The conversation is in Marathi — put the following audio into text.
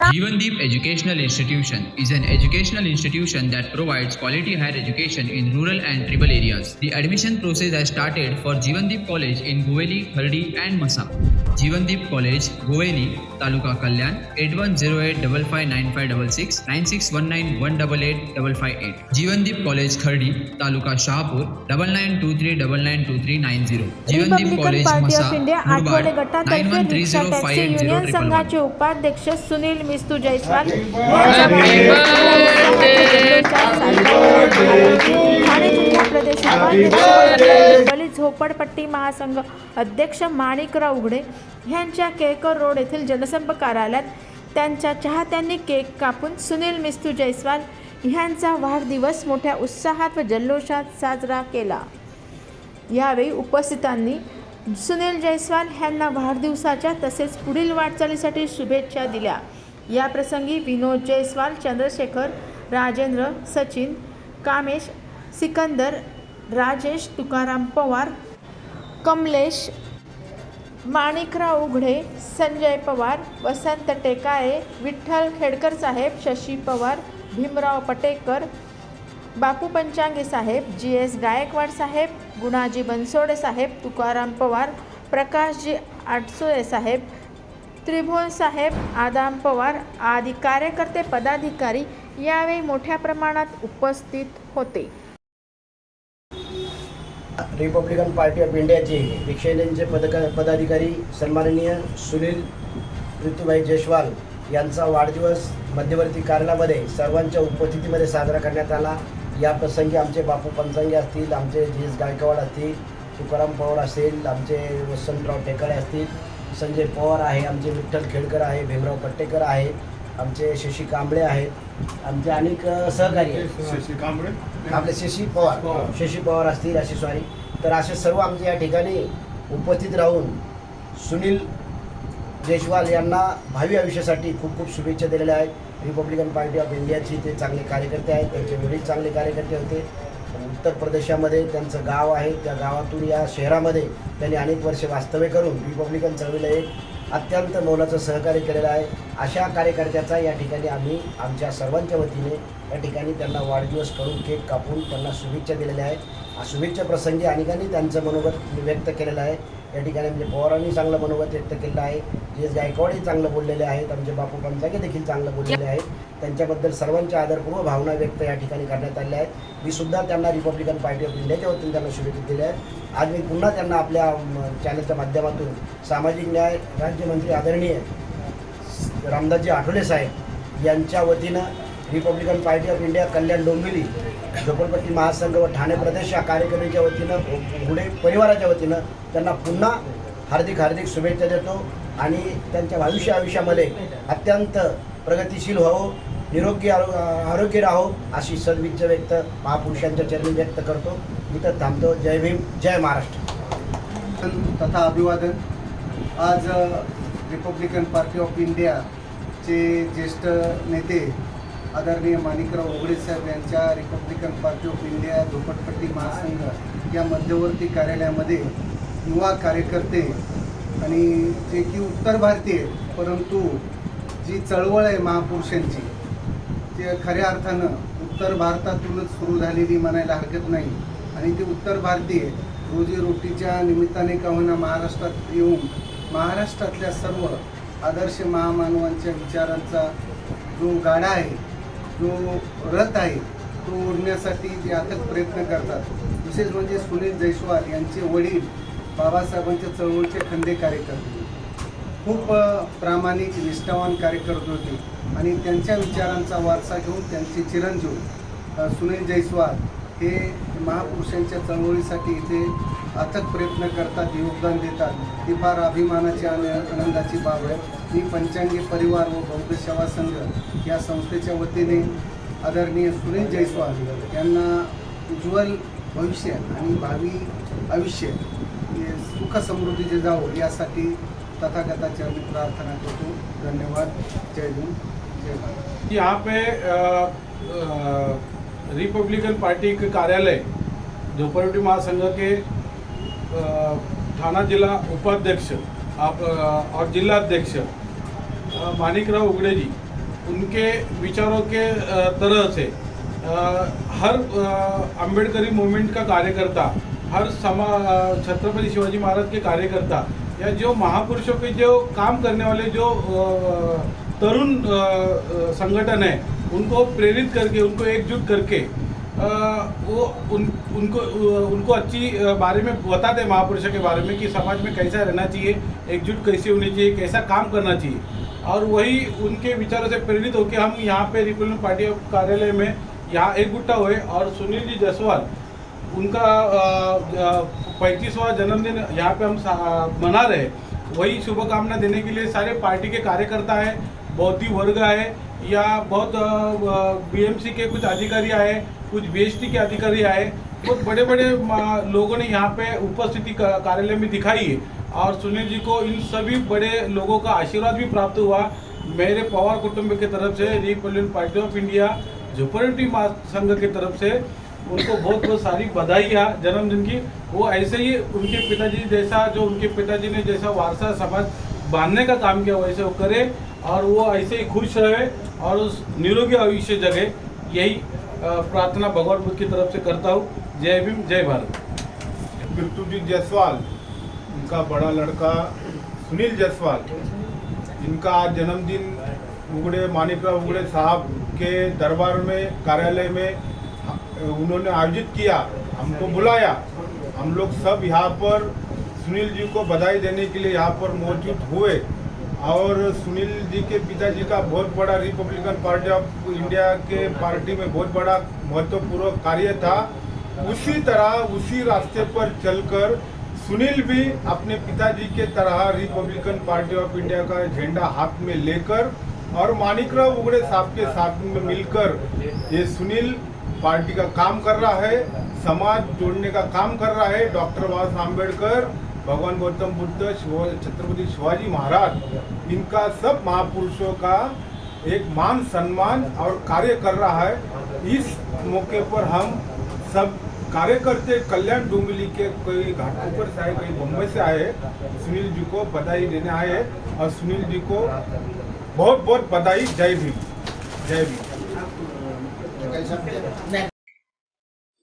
Jivandeep Educational Institution is an educational institution that provides quality higher education in rural and tribal areas. The admission process has started for Jivandeep College in Goveli, Khardi and Masa. Jeevandeep college Goveli taluka Kalyan eight one zero eight double five nine five double six nine six one nine one double eight double five eight Jeevandeep college Khardi taluka Shahapur double nine two three double nine two three nine zero Jeevandeep college nine one three zero five eight zero संघाचे उपाध्यक्ष सुनील मिस्तू जयस्वाल झोपडपट्टी महासंघ अध्यक्ष माणिकराव उघडे ह्यांच्या केळकर रोड येथील जनसंप कार्यालयात त्यांच्या चाहत्यांनी केक कापून सुनील मिस्तू जयस्वाल ह्यांचा वाढदिवस मोठ्या उत्साहात व जल्लोषात साजरा केला. यावेळी उपस्थितांनी सुनील जयस्वाल ह्यांना वाढदिवसाच्या तसेच पुढील वाटचालीसाठी शुभेच्छा दिल्या. या प्रसंगी विनोद जयस्वाल चंद्रशेखर राजेंद्र सचिन कामेश सिकंदर राजेश तुकाराम पवार कमलेश माणिकराव उघडे संजय पवार वसंत टेकाळे विठ्ठल खेडकर साहेब शशी पवार भीमराव पटेकर बापू पंचांगे साहेब जी एस गायकवाड साहेब गुणाजी बनसोडे साहेब तुकाराम पवार प्रकाशजी आटसोळे साहेब त्रिभुवन साहेब आदाम पवार आदी कार्यकर्ते पदाधिकारी यावेळी मोठ्या प्रमाणात उपस्थित होते. रिपब्लिकन पार्टी ऑफ इंडियाचे दीक्षेनेचे पदक पदाधिकारी सन्माननीय सुनील ऋतुभाई जयस्वाल यांचा वाढदिवस मध्यवर्ती कार्यालयामध्ये सर्वांच्या उपस्थितीमध्ये साजरा करण्यात आला. या प्रसंगी आमचे बापू पंचांगे असतील आमचे जी एस गायकवाड असतील तुकाराम पवार असेल आमचे वसंतराव टेकाळे असतील संजय पवार आहे आमचे विठ्ठल खेडकर आहे भीमराव पट्टेकर आहे आमचे शशी कांबळे आहेत. आमचे अनेक सहकारी आहेत. आपले शशी पवार. शशी पवार असतील अशी सॉरी तर असे सर्व आमचे या ठिकाणी उपस्थित राहून सुनील जयस्वाल यांना भावी आयुष्यासाठी खूप खूप शुभेच्छा दिलेल्या आहेत. रिपब्लिकन पार्टी ऑफ इंडियाचे ते चांगले कार्यकर्ते आहेत. त्यांचे वडील चांगले कार्यकर्ते होते. उत्तर प्रदेशामध्ये त्यांचं गाव आहे. त्या गावातून या शहरामध्ये त्यांनी अनेक वर्षे वास्तव्य करून रिपब्लिकन चळवळीला एक अत्यंत मोलाचं सहकार्य केलेलं आहे. अशा कार्यकर्त्याचा या ठिकाणी आम्ही आमच्या सर्वांच्या वतीने या ठिकाणी त्यांना वाढदिवस करून केक कापून त्यांना शुभेच्छा दिलेल्या आहेत. शुभेच्छा प्रसंगी अनेकांनी त्यांचं मनोगत व्यक्त केलेलं आहे. या ठिकाणी म्हणजे पवारांनी चांगलं मनोगत व्यक्त केलेलं आहे. जे एस गायकवाडही चांगलं बोललेले आहेत. आमचे बापू पंचागे देखील चांगलं बोललेले आहेत. त्यांच्याबद्दल सर्वांच्या आदरपूर्व भावना व्यक्त या ठिकाणी करण्यात आल्या आहेत. मी सुद्धा त्यांना रिपब्लिकन पार्टी ऑफ इंडियाच्या वतीने त्यांना शुभेच्छा दिल्या आहेत. आज मी पुन्हा त्यांना आपल्या चॅनलच्या माध्यमातून सामाजिक न्याय राज्यमंत्री आदरणीय रामदासजी आठवले साहेब यांच्या वतीनं Republican Party of India Kalyan Dombivli झोपडपट्टी महासंघ व ठाणे प्रदेश या कार्यकर्त्याच्या वतीनं पुढे परिवाराच्या वतीनं त्यांना पुन्हा हार्दिक हार्दिक शुभेच्छा देतो आणि त्यांच्या भविष्य आयुष्यामध्ये अत्यंत प्रगतिशील व्हावं निरोगी आरो आरोग्य राहो अशी सद्विच्छ व्यक्त महापुरुषांच्या चरणी व्यक्त करतो. इथं थांबतो. जय भीम जय महाराष्ट्र. तथा अभिवादन. आज रिपब्लिकन पार्टी ऑफ इंडियाचे ज्येष्ठ नेते आदरणीय माणिकराव ओगळे साहेब यांच्या रिपब्लिकन पार्टी ऑफ इंडिया झोपटपट्टी महासंघ या मध्यवर्ती कार्यालयामध्ये युवा कार्यकर्ते आणि जे की उत्तर भारतीय परंतु जी चळवळ आहे महापुरुषांची ते खऱ्या अर्थानं उत्तर भारतातूनच सुरू झालेली म्हणायला हरकत नाही. आणि ते उत्तर भारतीय रोजीरोटीच्या निमित्ताने का होईना महाराष्ट्रात येऊन महाराष्ट्रातल्या सर्व आदर्श महामानवांच्या विचारांचा जो गाडा आहे जो रथ आहे तो ओढण्यासाठी ते अथक प्रयत्न करतात. विशेष म्हणजे सुनील जयस्वाल यांचे वडील बाबासाहेबांच्या चळवळीचे खंदे कार्यकर्ते. खूप प्रामाणिक निष्ठावान कार्यकर्ते होते आणि त्यांच्या विचारांचा वारसा घेऊन त्यांचे चिरंजीव सुनील जयस्वाल हे महापुरुषांच्या चळवळीसाठी इथे अथक प्रयत्न करतात योगदान देतात. ही फार अभिमानाची आणि आनंदाची बाब आहे. मी पंचांगी परिवार व बौद्ध सेवा संघ या संस्थेच्या वतीने आदरणीय सुनील जयस्वाल यांना उज्ज्वल भविष्य आणि भावी आयुष्य हे सुख समृद्धीचे जावं यासाठी तथागताची आम्ही प्रार्थना करतो. धन्यवाद. जय हिंद. जय भारत. यहाँ पे रिपब्लिकन पार्टी के कार्यालय झोपड़पट्टी महासंघ के ठाणा थाना जिला उपाध्यक्ष आप और जिलाध्यक्ष मानिकराव उगड़े जी उनके विचारों के तरह से हर अ, अम्बेडकरी मूवमेंट का कार्यकर्ता हर समा छत्रपति शिवाजी महाराज के कार्यकर्ता या जो महापुरुषों के जो काम करने वाले जो तरुण संगठन है उनको प्रेरित करके उनको एकजुट करके वो उन, उनको उनको अच्छी बारे में बताते हैं महापुरुषों के बारे में कि समाज में कैसा रहना चाहिए, एकजुट कैसे होनी चाहिए, कैसा काम करना चाहिए। और वही उनके विचारों से प्रेरित होकर हम यहाँ पे रिपब्लिकन पार्टी कार्यालय में यहाँ एकजुटा हुए और सुनील जी जायसवाल, उनका पैंतीसवा जन्मदिन यहाँ पे हम मना रहे वही शुभकामना देने के लिए सारे पार्टी के कार्यकर्ता हैं, बौद्धिक वर्ग है या बहुत बीएमसी के कुछ अधिकारी आए कुछ बीएसटी के अधिकारी आए, बहुत बड़े बड़े लोगों ने यहाँ पे उपस्थिति कार्यालय में दिखाई है। और सुनील जी को इन सभी बड़े लोगों का आशीर्वाद भी प्राप्त हुआ। मेरे पवार कुटुंब की तरफ़ से रिपब्लिकन पार्टी ऑफ़ इंडिया, झोपड़पट्टी महासंघ की तरफ़ से, उनको बहुत बहुत सारी बधाई बधाइयाँ, जन्मदिन की। वो ऐसे ही उनके पिताजी जैसा, जो उनके पिताजी ने जैसा वारसा समाज बांधने का काम किया, वैसे वो करे। और वो ऐसे ही खुश रहे और उस निरोगी आयुष्य जगे। यही प्रार्थना भगवान बुद्ध की तरफ़ से करता हूँ। जय भीम, जय भारत। पृथ्वीजीत जायसवाल, इनका बड़ा लड़का सुनील जायसवाल, इनका आज जन्मदिन उगड़े मानिकराव उगड़े साहब के दरबार में, कार्यालय में उन्होंने आयोजित किया, हमको बुलाया। हम लोग सब यहाँ पर सुनील जी को बधाई देने के लिए यहाँ पर मौजूद हुए। और सुनील जी के पिताजी का बहुत बड़ा रिपब्लिकन पार्टी ऑफ़ इंडिया के पार्टी में बहुत बड़ा महत्वपूर्ण कार्य था। उसी तरह, उसी रास्ते पर चलकर सुनील भी अपने पिताजी के तरह रिपब्लिकन पार्टी ऑफ़ इंडिया का झंडा हाथ में लेकर और मानिकराव उगड़े साहब के साथ में मिलकर ये सुनील पार्टी का काम कर रहा है, समाज जोड़ने का काम कर रहा है, डॉक्टर बाबा आम्बेडकर भगवान गौतम बुद्ध छत्रपति शिवाजी महाराज, इनका सब महापुरुषों का एक मान सम्मान और कार्य कर रहा है। इस मौके पर हम सब कार्यकर्ते कल्याण डोंबिवली के कोई घाटकोपर से आए, कोई मुंबई से आए, सुनील जी को बधाई देने आए और सुनील जी को बहुत बहुत बधाई जय भीम। जय भीम।